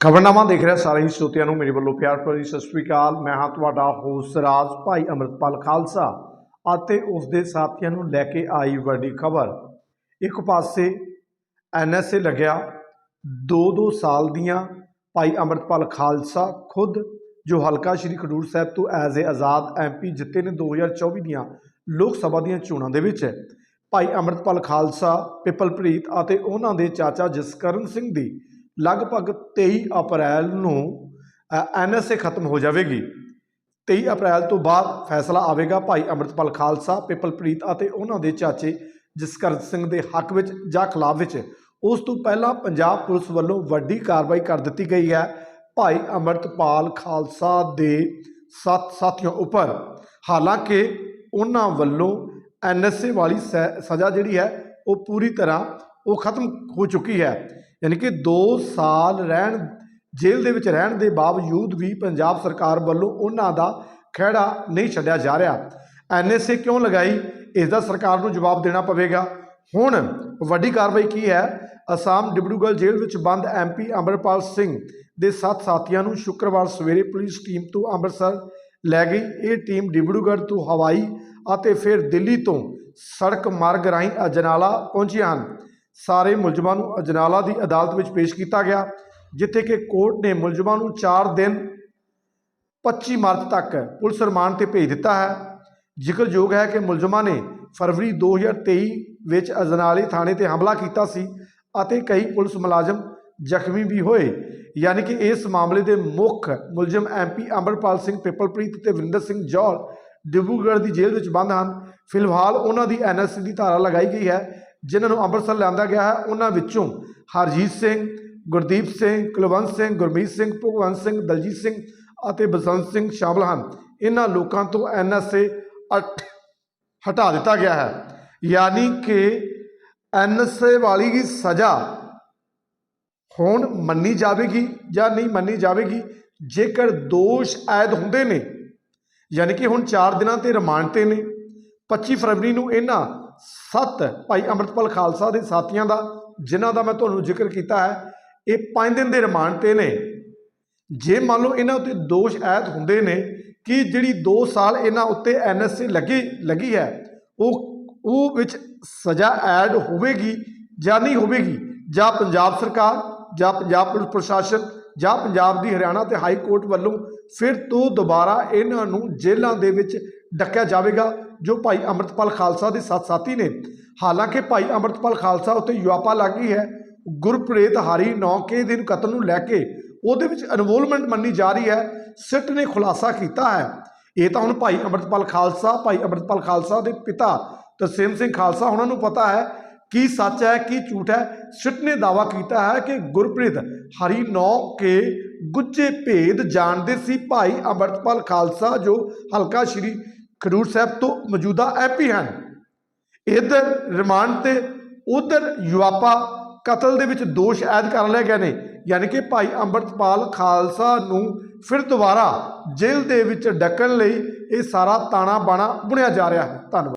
ਖਬਰਨਾਮਾ ਦੇਖ ਰਿਹਾ ਸਾਰੇ ਹੀ ਸਰੋਤਿਆਂ ਨੂੰ। ਮੇਰੇ ਵੱਲੋਂ ਪਿਆਰ ਭਰੀ ਸਤਿ ਸ੍ਰੀ ਅਕਾਲ। ਮੈਂ ਹਾਂ ਤੁਹਾਡਾ ਹੋਸਟ ਰਾਜ ਭਾਈ ਅੰਮ੍ਰਿਤਪਾਲ ਖਾਲਸਾ ਅਤੇ ਉਸ ਦੇ ਸਾਥੀਆਂ ਨੂੰ ਲੈ ਕੇ ਆਈ ਵੱਡੀ ਖਬਰ। ਇੱਕ ਪਾਸੇ ਐਨਐਸਏ ਲੱਗਿਆ 2-2 ਸਾਲ ਦੀਆਂ ਭਾਈ ਅੰਮ੍ਰਿਤਪਾਲ ਖਾਲਸਾ ਖੁਦ, ਜੋ ਹਲਕਾ ਸ਼੍ਰੀ ਖਡੂਰ ਸਾਹਿਬ ਤੋਂ ਐਜ਼ ਏ ਆਜ਼ਾਦ ਐਮਪੀ ਜਿੱਤੇ ਨੇ 2024 ਦੀਆਂ ਲੋਕ ਸਭਾ ਦੀਆਂ ਚੋਣਾਂ ਦੇ ਵਿੱਚ, ਭਾਈ ਅੰਮ੍ਰਿਤਪਾਲ ਖਾਲਸਾ, ਪਿਪਲਪ੍ਰੀਤ ਅਤੇ ਉਹਨਾਂ ਦੇ ਚਾਚਾ ਜਸਕਰਨ ਸਿੰਘ ਦੀ ਲਗਭਗ 23 ਅਪ੍ਰੈਲ ਨੂੰ ਐਨਐਸਏ ਖਤਮ ਹੋ ਜਾਵੇਗੀ। 23 ਅਪ੍ਰੈਲ ਤੋਂ ਬਾਅਦ ਫੈਸਲਾ ਆਵੇਗਾ ਭਾਈ ਅੰਮ੍ਰਿਤਪਾਲ ਖਾਲਸਾ, ਪਿਪਲਪ੍ਰੀਤ ਅਤੇ ਉਹਨਾਂ ਦੇ ਚਾਚੇ ਜਸਕਰਨ ਸਿੰਘ ਦੇ ਹੱਕ ਵਿੱਚ ਜਾਂ ਖਿਲਾਫ ਵਿੱਚ। ਉਸ ਤੋਂ ਪਹਿਲਾਂ ਪੰਜਾਬ ਪੁਲਿਸ ਵੱਲੋਂ ਵੱਡੀ ਕਾਰਵਾਈ ਕਰ ਦਿੱਤੀ ਗਈ ਹੈ ਭਾਈ ਅੰਮ੍ਰਿਤਪਾਲ ਖਾਲਸਾ ਦੇ ਸੱਤ ਸਾਥੀਆਂ ਉੱਪਰ। ਹਾਲਾਂਕਿ ਉਹਨਾਂ ਵੱਲੋਂ ਐਨਐਸਏ ਵਾਲੀ ਸੈ- ਸਜ਼ਾ ਜਿਹੜੀ ਹੈ ਉਹ ਪੂਰੀ ਤਰ੍ਹਾਂ ਉਹ ਖਤਮ ਹੋ ਚੁੱਕੀ ਹੈ। ਯਾਨੀ ਕਿ 2 ਸਾਲ ਰਹਿਣ, ਜੇਲ੍ਹ ਦੇ ਵਿੱਚ ਰਹਿਣ ਦੇ ਬਾਵਜੂਦ ਵੀ ਪੰਜਾਬ ਸਰਕਾਰ ਵੱਲੋਂ ਉਹਨਾਂ ਦਾ ਖਹਿੜਾ ਨਹੀਂ ਛੱਡਿਆ ਜਾ ਰਿਹਾ। ਐਨਐਸਏ ਕਿਉਂ ਲਗਾਈ? ਇਸ ਦਾ ਸਰਕਾਰ ਨੂੰ ਜਵਾਬ ਦੇਣਾ ਪਵੇਗਾ। ਹੁਣ ਵੱਡੀ ਕਾਰਵਾਈ ਕੀ ਹੈ? ਅਸਾਮ ਡਿਬੜੂਗੜ੍ਹ ਜੇਲ੍ਹ ਵਿੱਚ ਬੰਦ ਐਮਪੀ ਅੰਮ੍ਰਿਤਪਾਲ ਸਿੰਘ ਦੇ ਸੱਤ ਸਾਥੀਆਂ ਨੂੰ ਸ਼ੁੱਕਰਵਾਰ ਸਵੇਰੇ ਪੁਲਿਸ ਟੀਮ ਤੋਂ ਅੰਮ੍ਰਿਤਸਰ ਲੈ ਗਈ। ਇਹ ਟੀਮ ਡਿਬੜੂਗੜ੍ਹ ਤੋਂ ਹਵਾਈ ਅਤੇ ਫਿਰ ਦਿੱਲੀ ਤੋਂ ਸੜਕ ਮਾਰਗ ਰਾਹੀਂ ਅਜਨਾਲਾ ਪਹੁੰਚੀਆਂ ਹਨ। ਸਾਰੇ ਮੁਲਜ਼ਮਾਂ ਨੂੰ ਅਜਨਾਲਾ ਦੀ ਅਦਾਲਤ ਵਿੱਚ ਪੇਸ਼ ਕੀਤਾ ਗਿਆ, ਜਿੱਥੇ ਕਿ ਕੋਰਟ ਨੇ ਮੁਲਜ਼ਮਾਂ ਨੂੰ 4 ਦਿਨ 25 ਮਾਰਚ ਤੱਕ ਪੁਲਿਸ ਰਿਮਾਂਡ ਤੇ ਭੇਜ ਦਿੱਤਾ ਹੈ। ਜ਼ਿਕਰਯੋਗ ਹੈ ਕਿ ਮੁਲਜ਼ਮਾਂ ਨੇ ਫਰਵਰੀ 2023 ਵਿੱਚ ਅਜਨਾਲੇ ਥਾਣੇ ਤੇ ਹਮਲਾ ਕੀਤਾ ਸੀ ਅਤੇ ਕਈ ਪੁਲਿਸ ਮੁਲਾਜ਼ਮ ਜ਼ਖਮੀ ਵੀ ਹੋਏ, ਯਾਨੀ ਕਿ ਇਸ ਮਾਮਲੇ ਦੇ ਮੁੱਖ ਮੁਲਜ਼ਮ ਐਮਪੀ ਅੰਮ੍ਰਿਤਪਾਲ ਸਿੰਘ, ਪਿਪਲਪ੍ਰੀਤ ਤੇ ਵਰਿੰਦਰ ਸਿੰਘ ਜੌਲ ਡਿਬਰੂਗੜ੍ਹ ਦੀ ਜੇਲ੍ਹ ਵਿੱਚ ਬੰਦ ਹਨ। ਫਿਲਹਾਲ ਉਹਨਾਂ ਦੀ ਐਨਐਸਸੀ ਦੀ ਧਾਰਾ ਲਗਾਈ ਗਈ ਹੈ ਜਿਨ੍ਹਾਂ ਨੂੰ ਅੰਮ੍ਰਿਤਸਰ ਲਿਆਂਦਾ ਗਿਆ ਹੈ, ਉਹਨਾਂ ਵਿੱਚੋਂ ਹਰਜੀਤ ਸਿੰਘ, ਗੁਰਦੀਪ ਸਿੰਘ, ਕੁਲਵੰਤ ਸਿੰਘ, ਗੁਰਮੀਤ ਸਿੰਘ, ਭਗਵੰਤ ਸਿੰਘ, ਦਲਜੀਤ ਸਿੰਘ ਅਤੇ ਬਸੰਤ ਸਿੰਘ ਸ਼ਾਮਲ ਹਨ। ਇਹਨਾਂ ਲੋਕਾਂ ਤੋਂ ਐਨਐਸਏ ਹਟਾ ਦਿੱਤਾ ਗਿਆ ਹੈ। ਯਾਨੀ ਕਿ ਐਨਐਸਏ ਵਾਲੀ ਦੀ ਸਜ਼ਾ ਹੁਣ ਮੰਨੀ ਜਾਵੇਗੀ ਜਾਂ ਨਹੀਂ ਮੰਨੀ ਜਾਵੇਗੀ, ਜੇਕਰ ਦੋਸ਼ ਆਇਦ ਹੁੰਦੇ ਨੇ, ਯਾਨੀ ਕਿ ਹੁਣ 4 ਦਿਨਾਂ ਤੇ ਰਿਮਾਂਡ ਤੇ ਨੇ 25 ਫਰਵਰੀ ਨੂੰ ਇਹਨਾਂ ਸੱਤ ਭਾਈ ਅੰਮ੍ਰਿਤਪਾਲ ਖਾਲਸਾ ਦੇ ਸਾਥੀਆਂ ਦਾ, ਜਿਨ੍ਹਾਂ ਦਾ ਮੈਂ ਤੁਹਾਨੂੰ ਜ਼ਿਕਰ ਕੀਤਾ ਹੈ, ਇਹ 5 ਦਿਨ ਦੇ ਰਿਮਾਂਡ ਤੇ ਨੇ। ਜੇ ਮੰਨ ਲਓ ਇਹਨਾਂ ਉੱਤੇ ਦੋਸ਼ ਐਦ ਹੁੰਦੇ ਨੇ ਕਿ ਜਿਹੜੀ 2 ਸਾਲ ਇਹਨਾਂ ਉੱਤੇ ਐਨਐਸਏ ਲੱਗੀ ਲੱਗੀ ਹੈ, ਉਹ ਉਹ ਵਿੱਚ ਸਜ਼ਾ ਐਡ ਹੋਵੇਗੀ ਜਾਂ ਨਹੀਂ ਹੋਵੇਗੀ? ਜਾਂ ਪੰਜਾਬ ਸਰਕਾਰ, ਜਾਂ ਪੰਜਾਬ ਪੁਲਿਸ ਪ੍ਰਸ਼ਾਸਨ, ਜਾਂ ਪੰਜਾਬ ਦੀ ਹਰਿਆਣਾ ਤੇ ਹਾਈ ਕੋਰਟ ਵੱਲੋਂ ਫਿਰ ਤੋਂ ਦੁਬਾਰਾ ਇਹਨਾਂ ਨੂੰ ਜੇਲ੍ਹਾਂ ਦੇ ਵਿੱਚ ਡੱਕਿਆ ਜਾਵੇਗਾ, ਜੋ ਭਾਈ ਅੰਮ੍ਰਿਤਪਾਲ ਖਾਲਸਾ ਦੇ ਸਾਥ ਸਾਥੀ ਨੇ। ਹਾਲਾਂਕਿ ਭਾਈ ਅੰਮ੍ਰਿਤਪਾਲ ਖਾਲਸਾ ਉੱਤੇ ਯੁਆਪਾ ਲੱਗੀ ਹੈ, ਗੁਰਪ੍ਰੀਤ ਹਾਰੀ ਨੌਕੇ ਦਿਨ ਕਤਲ ਨੂੰ ਲੈ ਕੇ ਉਹਦੇ ਵਿੱਚ ਇਨਵੋਲਵਮੈਂਟ ਮੰਨੀ ਜਾ ਰਹੀ ਹੈ, ਸਿੱਟ ਨੇ ਖੁਲਾਸਾ ਕੀਤਾ ਹੈ। ਇਹ ਤਾਂ ਹੁਣ ਭਾਈ ਅੰਮ੍ਰਿਤਪਾਲ ਖਾਲਸਾ, ਭਾਈ ਅੰਮ੍ਰਿਤਪਾਲ ਖਾਲਸਾ ਦੇ ਪਿਤਾ ਤਰਸੇਮ ਸਿੰਘ ਖਾਲਸਾ ਉਹਨਾਂ ਨੂੰ ਪਤਾ ਹੈ ਕੀ ਸੱਚ ਹੈ, ਕੀ ਝੂਠ ਹੈ। ਸਿੱਟ ਨੇ ਦਾਵਾ ਕੀਤਾ ਹੈ ਕਿ ਗੁਰਪ੍ਰੀਤ ਹਰੀ ਨੌ ਕੇ ਗੁੱਜੇ ਭੇਦ ਜਾਣਦੇ ਸੀ ਭਾਈ ਅੰਮ੍ਰਿਤਪਾਲ ਖਾਲਸਾ, ਜੋ ਹਲਕਾ ਸ਼੍ਰੀ ਖਡੂਰ ਸਾਹਿਬ ਤੋਂ ਮੌਜੂਦਾ ਐਪੀ ਹਨ। ਇਧਰ ਰਿਮਾਂਡ ਤੇ ਉਧਰ ਯੁਆਪਾ ਕਤਲ ਦੇ ਵਿੱਚ ਦੋਸ਼ ਐਦ ਕਰ ਲਏ ਗਏ ਨੇ। ਯਾਨੀ ਕਿ ਭਾਈ ਅੰਮ੍ਰਿਤਪਾਲ ਖਾਲਸਾ ਨੂੰ ਫਿਰ ਦੁਬਾਰਾ ਜੇਲ੍ਹ ਦੇ ਵਿੱਚ ਡੱਕਣ ਲਈ ਇਹ ਸਾਰਾ ਤਾਣਾ ਬਾਣਾ ਬੁਣਿਆ ਜਾ ਰਿਹਾ ਹੈ। ਧੰਨਵਾਦ।